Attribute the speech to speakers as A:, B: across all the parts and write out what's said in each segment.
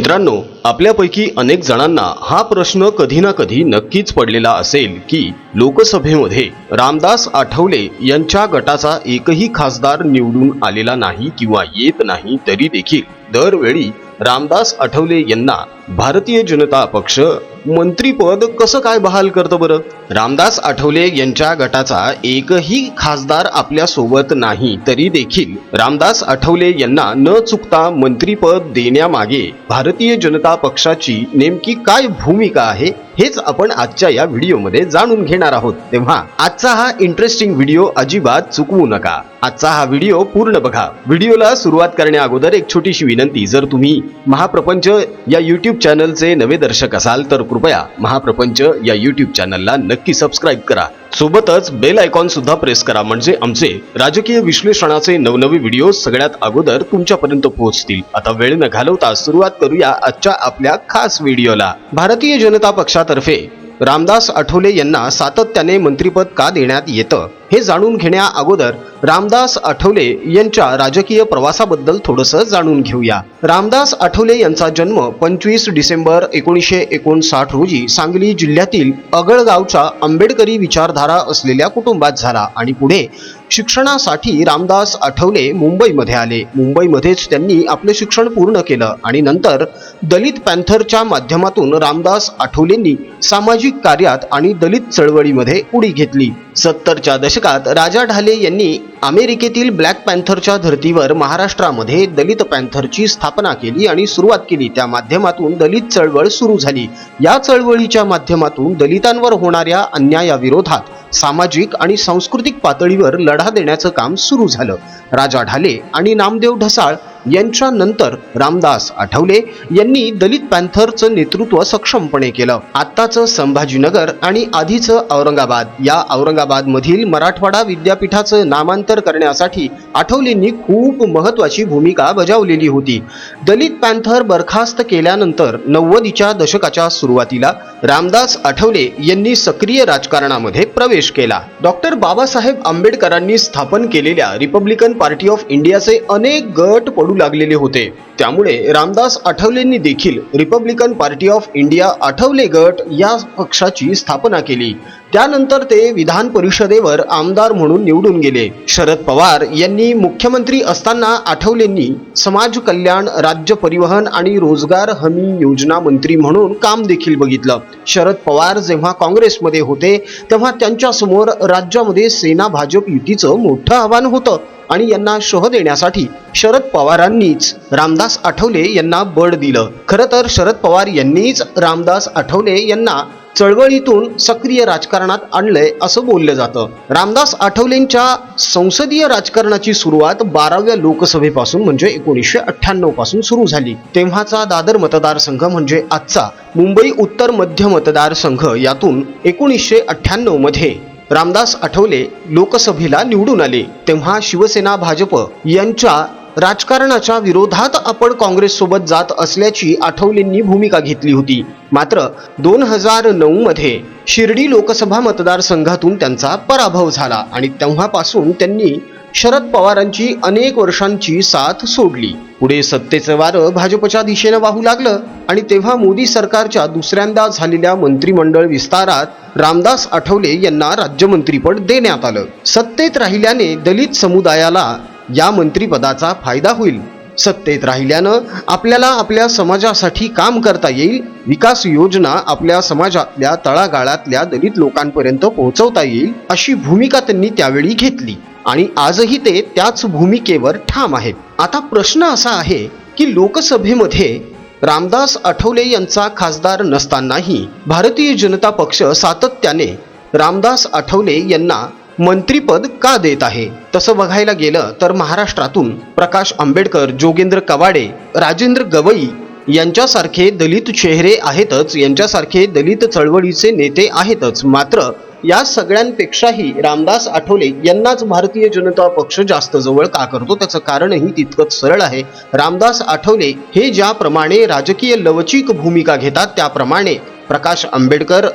A: मित्रांनो आपल्यापैकी अनेक जणांना हा प्रश्न कधी ना कधी नक्कीच पडलेला असेल की लोकसभेमध्ये रामदास आठवले यांच्या गटाचा एकही खासदार निवडून आलेला नाही किंवा येत नाही तरी देखील दरवेळी रामदास आठवले यांना भारतीय जनता पक्ष मंत्रीपद कसं काय बहाल करतं बरं? रामदास आठवले यांच्या गटाचा एकही खासदार आपल्यासोबत नाही तरी देखील रामदास आठवले यांना न चुकता मंत्रीपद देण्यामागे भारतीय जनता पक्षाची नेमकी काय भूमिका आहे हेच आपण आजच्या या व्हिडिओमध्ये जाणून घेणार आहोत. तेव्हा आजचा हा इंटरेस्टिंग व्हिडिओ अजिबात चुकवू नका. आजचा हा व्हिडिओ पूर्ण बघा. व्हिडिओला सुरुवात करण्या अगोदर एक छोटीशी विनंती जर तुम्ही महाप्रपंच या युट्यूब चॅनलचे नवे दर्शक असाल तर कृपया महाप्रपंच या युट्यूब चॅनलला नक्की सबस्क्राईब करा. सोबतच बेल आयकॉन सुद्धा प्रेस करा म्हणजे आमचे राजकीय विश्लेषणाचे नवनवे व्हिडिओ सगळ्यात अगोदर तुमच्यापर्यंत पोहोचतील. आता वेळ न घालवता सुरुवात करूया आजच्या आपल्या खास व्हिडिओला भारतीय जनता पक्षातर्फे रामदास आठवले यांना सातत्याने मंत्रिपद का देण्यात येतं हे जाणून घेण्या अगोदर रामदास आठवले यांच्या राजकीय प्रवासाबद्दल थोडंसं जाणून घेऊया. रामदास आठवले यांचा जन्म पंचवीस डिसेंबर एकोणीसशे एकोणसाठ रोजी सांगली जिल्ह्यातील अगळगावच्या आंबेडकरी विचारधारा असलेल्या कुटुंबात झाला आणि पुढे शिक्षणासाठी रामदास आठवले मुंबईमध्ये आले. मुंबईमध्येच त्यांनी आपले शिक्षण पूर्ण केलं आणि नंतर दलित पॅन्थरच्या माध्यमातून रामदास आठवलेंनी सामाजिक कार्यात आणि दलित चळवळीमध्ये उडी घेतली. सत्तरच्या दशकात राजा ढाले यांनी अमेरिकेतील ब्लॅक पॅन्थरच्या धर्तीवर महाराष्ट्रामध्ये दलित पॅन्थरची स्थापना केली आणि सुरुवात केली. त्या माध्यमातून दलित चळवळ सुरू झाली. या चळवळीच्या माध्यमातून दलितांवर होणाऱ्या अन्यायाविरोधात सामाजिक आणि सांस्कृतिक पातळीवर लढा देण्याचं काम सुरू झालं. राजा ढाले आणि नामदेव ढसाळ यांच्या नंतर रामदास आठवले यांनी दलित पॅन्थरचं नेतृत्व सक्षमपणे केलं. आत्ताचं संभाजीनगर आणि आधीचं औरंगाबाद. या औरंगाबाद मधील मराठवाडा विद्यापीठाचं नामांतर करण्यासाठी आठवलेंनी खूप महत्वाची भूमिका बजावलेली होती. दलित पॅन्थर बरखास्त केल्यानंतर नव्वदीच्या दशकाच्या सुरुवातीला रामदास आठवले यांनी सक्रिय राजकारणामध्ये प्रवेश केला. डॉक्टर बाबासाहेब आंबेडकरांनी स्थापन केलेल्या रिपब्लिकन पार्टी ऑफ इंडियाचे अनेक गट पडू लागलेले होते. त्यामुळे रामदास आठवलेंनी देखील Republican party of India Athawale गट या पक्षाची स्थापना केली. त्यानंतर ते विधान परिषदेवर आमदार म्हणून निवडून गेले. शरद पवार यांनी मुख्यमंत्री असताना आठवलेंनी समाज कल्याण राज्य परिवहन आणि रोजगार हमी योजना मंत्री म्हणून काम देखील बघितलं. शरद पवार जेव्हा काँग्रेसमध्ये होते तेव्हा त्यांच्यासमोर राज्यामध्ये सेना भाजप युतीचं मोठं आव्हान होतं. आणि यांना शह देण्यासाठी शरद पवारांनीच रामदास आठवले यांना बळ दिलं. खरं तर शरद पवार यांनीच रामदास आठवले यांना चळवळीतून सक्रिय राजकारणात आणलंय असं बोललं जातं. रामदास आठवलेंच्या संसदीय राजकारणाची सुरुवात बाराव्या लोकसभेपासून म्हणजे एकोणीसशे अठ्ठ्याण्णवपासून सुरू झाली. तेव्हाचा दादर मतदारसंघ म्हणजे आजचा मुंबई उत्तर मध्य मतदारसंघ यातून एकोणीसशे अठ्ठ्याण्णवमध्ये रामदास आठवले लोकसभेला निवडून आले. तेव्हा शिवसेना भाजप यांच्या राजकारणाच्या विरोधात आपण काँग्रेससोबत जात असल्याची आठवलेंनी भूमिका घेतली होती. मात्र दोन हजार नऊ मध्ये शिर्डी लोकसभा मतदारसंघातून त्यांचा पराभव झाला आणि तेव्हापासून त्यांनी शरद पवारांची अनेक वर्षांची साथ सोडली. पुढे सत्तेचं वारं भाजपच्या दिशेनं वाहू लागलं आणि तेव्हा मोदी सरकारच्या दुसऱ्यांदा झालेल्या मंत्रिमंडळ विस्तारात रामदास आठवले यांना राज्यमंत्रीपद देण्यात आलं. सत्तेत राहिल्याने दलित समुदायाला या मंत्रिपदाचा फायदा होईल. सत्तेत राहिल्यानं आपल्याला आपल्या समाजासाठी काम करता येईल विकास योजना आपल्या समाजातल्या तळागाळातल्या दलित लोकांपर्यंत पोहोचवता येईल अशी भूमिका त्यांनी त्यावेळी घेतली. आणि आजही ते त्याच भूमिकेवर ठाम आहेत. आता प्रश्न असा आहे की लोकसभेमध्ये रामदास आठवले यांचा खासदार नसतानाही भारतीय जनता पक्ष सातत्याने रामदास आठवले यांना मंत्रीपद का देत आहे? तसं बघायला गेलं तर महाराष्ट्रातून प्रकाश आंबेडकर जोगेंद्र कवाडे राजेंद्र गवई यांच्यासारखे दलित चेहरे आहेतच यांच्यासारखे दलित चळवळीचे नेते आहेतच. मात्र या सगळ्यांपेक्षाही रामदास आठवले यांनाच भारतीय जनता पक्ष जास्त जवळ का करतो? त्याचं कारणही तितकंच सरळ आहे. रामदास आठवले हे ज्याप्रमाणे राजकीय लवचिक भूमिका घेतात त्याप्रमाणे प्रकाश आंबेडकर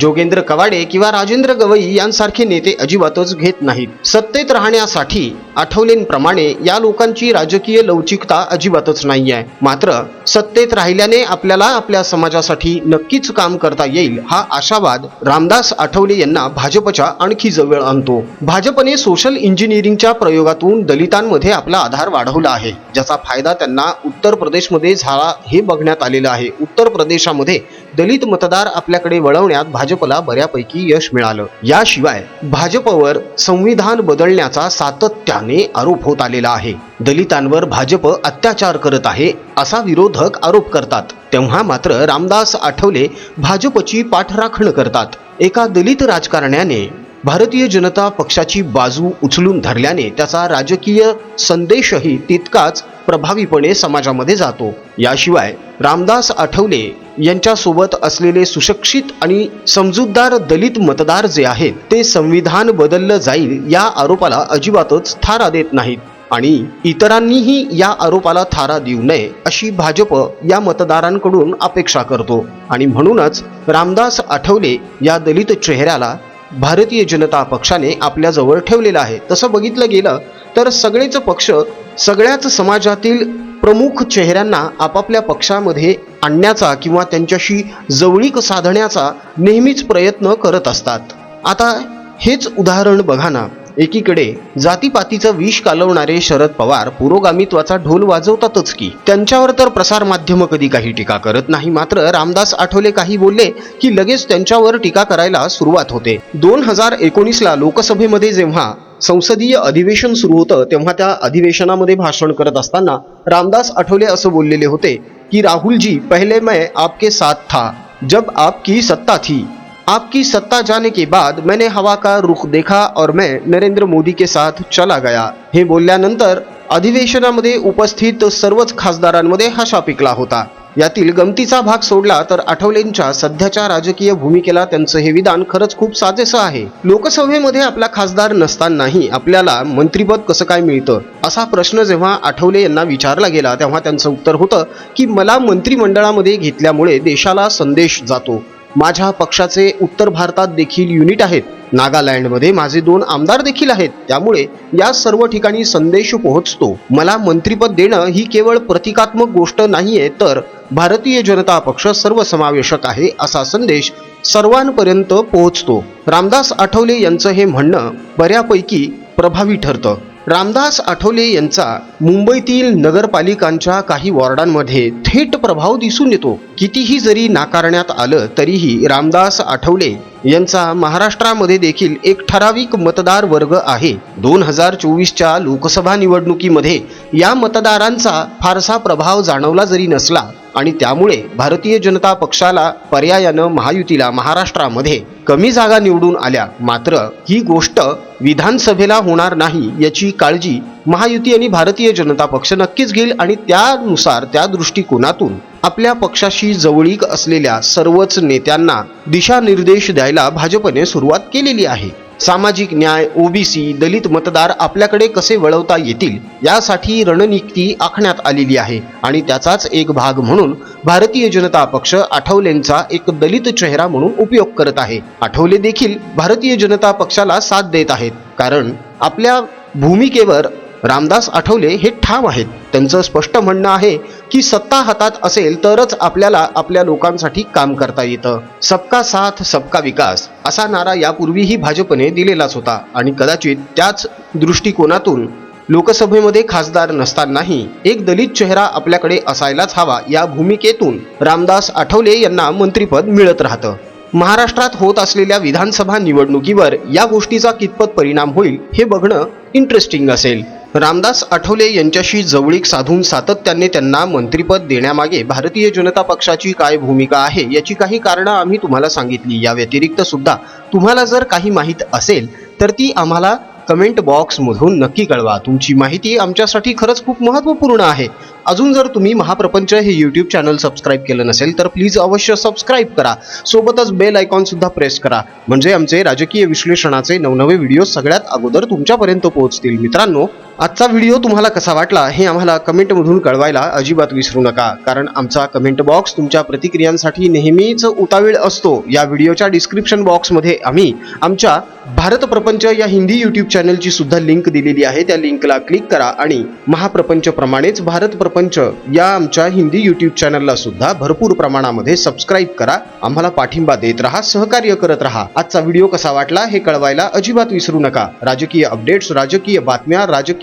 A: जोगेंद्र कवाडे किंवा राजेंद्र गवई यांसारखे नेते अजिबातच घेत नाहीत. सत्तेत राहण्यासाठी आठवलेंप्रमाणे या लोकांची राजकीय लवचिकता अजिबातच नाही आहे. मात्र सत्तेत राहिल्याने आपल्याला आपल्या समाजासाठी नक्कीच काम करता येईल हा आशावाद रामदास आठवले यांना भाजपच्या आणखी जवळ आणतो. भाजपने सोशल इंजिनिअरिंगच्या प्रयोगातून दलितांमध्ये आपला आधार वाढवला आहे ज्याचा फायदा त्यांना उत्तर प्रदेशमध्ये झाला हे बघण्यात आलेलं आहे. उत्तर प्रदेशामध्ये दलित मतदार आपल्याकडे वळवण्यात भाजपला बऱ्यापैकी यश मिळालं. याशिवाय भाजपवर संविधान बदलण्याचा सातत्याने आरोप होत आलेला आहे. दलितांवर भाजप अत्याचार करत आहे असा विरोधक आरोप करतात. तेव्हा मात्र रामदास आठवले भाजपची पाठराखण करतात. एका दलित राजकारण्याने भारतीय जनता पक्षाची बाजू उचलून धरल्याने त्याचा राजकीय संदेशही तितकाच प्रभावीपणे समाजामध्ये जातो. याशिवाय रामदास आठवले यांच्यासोबत असलेले सुशिक्षित आणि समजूतदार दलित मतदार जे आहेत ते संविधान बदललं जाईल या आरोपाला अजिबातच थारा देत नाहीत. आणि इतरांनीही या आरोपाला थारा देऊ नये अशी भाजप या मतदारांकडून अपेक्षा करतो. आणि म्हणूनच रामदास आठवले या दलित चेहऱ्याला भारतीय जनता पक्षाने आपल्याजवळ ठेवलेलं आहे. तसं बघितलं गेलं तर सगळेच पक्ष सगळ्याच समाजातील प्रमुख चेहऱ्यांना आपापल्या पक्षामध्ये आणण्याचा किंवा त्यांच्याशी जवळीक साधण्याचा नेहमीच प्रयत्न करत असतात. आता हेच उदाहरण बघा ना. एकीकडे जातीपातीचं विष कालवणारे शरद पवार पुरोगामित्वाचा ढोल वाजवतातच की. त्यांच्यावर तर प्रसार माध्यम कधी काही टीका करत नाही मात्र रामदास आठवले काही बोलले की लगेच त्यांच्यावर टीका करायला सुरुवात होते. दोन हजार एकोणीसला लोकसभेमध्ये जेव्हा संसदीय अधिवेशन सुरू होतं तेव्हा त्या अधिवेशनामध्ये भाषण करत असताना रामदास आठवले असं बोललेले होते की राहुल जी मैं आपके साथ था जब आपकी सत्ता थी। आपकी सत्ता जाने के बाद मैंने हवा का रुख देखा और मैं नरेंद्र मोदी के साथ चला गया। हे बोलल्यानंतर अधिवेशनामध्ये उपस्थित सर्वच खासदारांमध्ये हशा पिकला होता। यातील गमतीचा भाग सोडला तर आठवलेंच्या सध्याच्या राजकीय भूमिकेला त्यांचं हे विधान खरंच खूप साजेसं आहे. लोकसभेमध्ये आपला खासदार नसतानाही आपल्याला मंत्रीपद कसं काय मिळतं? असा प्रश्न जेव्हा आठवले यांना विचारला गेला तेव्हा त्यांचं उत्तर होतं की मला मंत्रिमंडळामध्ये घेतल्यामुळे देशाला संदेश जातो. माझ्या पक्षाचे उत्तर भारतात देखील युनिट आहेत. नागालँडमध्ये माझे दोन आमदार देखील आहेत. त्यामुळे या सर्व ठिकाणी संदेश पोहोचतो. मला मंत्रीपद देणं ही केवळ प्रतिकात्मक गोष्ट नाहीये तर भारतीय जनता पक्ष सर्वसमावेशक आहे असा संदेश सर्वांपर्यंत पोहोचतो. रामदास आठवले यांचं हे म्हणणं बऱ्यापैकी प्रभावी ठरतं. रामदास आठवले यांचा मुंबईतील नगरपालिकांच्या काही वॉर्डांमध्ये थेट प्रभाव दिसून येतो. कितीही जरी नाकारण्यात आलं तरीही रामदास आठवले यांचा महाराष्ट्रामध्ये देखील एक ठराविक मतदार वर्ग आहे. दोन हजार चोवीसच्या लोकसभा निवडणुकीमध्ये या मतदारांचा फारसा प्रभाव जाणवला जरी नसला आणि त्यामुळे भारतीय जनता पक्षाला पर्यायानं महायुतीला महाराष्ट्रामध्ये कमी जागा निवडून आल्या. मात्र ही गोष्ट विधानसभेला होणार नाही याची काळजी महायुती आणि भारतीय जनता पक्ष नक्कीच घेईल आणि त्यानुसार त्या दृष्टिकोनातून आपल्या पक्षाशी जवळीक असलेल्या सर्वच नेत्यांना दिशानिर्देश द्यायला भाजपने सुरुवात केलेली आहे. सामाजिक न्याय ओबीसी दलित मतदार आपल्याकडे कसे वळवता येतील यासाठी रणनीती आखण्यात आलेली आहे. आणि त्याचाच एक भाग म्हणून भारतीय जनता पक्ष आठवलेंचा एक दलित चेहरा म्हणून उपयोग करत आहे. आठवले देखील भारतीय जनता पक्षाला साथ देत आहेत. कारण आपल्या भूमिकेवर रामदास आठवले हे ठाम आहेत. त्यांचं स्पष्ट म्हणणं आहे की सत्ता हातात असेल तरच आपल्याला आपल्या लोकांसाठी काम करता येतं. सबका साथ सबका विकास असा नारा यापूर्वीही भाजपने दिलेलाच होता आणि कदाचित त्याच दृष्टिकोनातून लोकसभेमध्ये खासदार नसतानाही एक दलित चेहरा आपल्याकडे असायलाच हवा या भूमिकेतून रामदास आठवले यांना मंत्रिपद मिळत राहतं. महाराष्ट्रात होत असलेल्या विधानसभा निवडणुकीवर या गोष्टीचा कितपत परिणाम होईल हे बघणं इंटरेस्टिंग असेल. रामदास आठवले यांच्याशी जवळीक साधून सातत्याने त्यांना मंत्रिपद देण्यामागे भारतीय जनता पक्षाची काय भूमिका आहे याची काही कारणं आम्ही तुम्हाला सांगितली. या व्यतिरिक्त सुद्धा तुम्हाला जर काही माहीत असेल तर ती आम्हाला कमेंट बॉक्समधून नक्की कळवा. तुमची माहिती आमच्यासाठी खरंच खूप महत्त्वपूर्ण आहे. अजून जर तुम्ही महाप्रपंच हे यूट्यूब चॅनल सबस्क्राईब केलं नसेल तर प्लीज अवश्य सबस्क्राईब करा. सोबतच बेल आयकॉन सुद्धा प्रेस करा. म्हणजे आमचे राजकीय विश्लेषणाचे नवनवे व्हिडिओ सगळ्यात अगोदर तुमच्यापर्यंत पोहोचतील. मित्रांनो आजचा व्हिडिओ तुम्हाला कसा वाटला हे आम्हाला कमेंटमधून कळवायला अजिबात विसरू नका. कारण आमचा कमेंट बॉक्स तुमच्या प्रतिक्रियांसाठी नेहमीच उतावीळ असतो. या व्हिडिओच्या डिस्क्रिप्शन बॉक्समध्ये आम्ही आमच्या भारत प्रपंच या हिंदी यूट्यूब चॅनलची सुद्धा लिंक दिलेली आहे. त्या लिंकला क्लिक करा आणि महाप्रपंच प्रमाणेच भारत प्रपंच या आमच्या हिंदी यूट्यूब चॅनलला सुद्धा भरपूर प्रमाणामध्ये सबस्क्राईब करा. आम्हाला पाठिंबा देत राहा सहकार्य करत राहा. आजचा व्हिडिओ कसा वाटला हे कळवायला अजिबात विसरू नका. राजकीय अपडेट्स राजकीय बातम्या राजकीय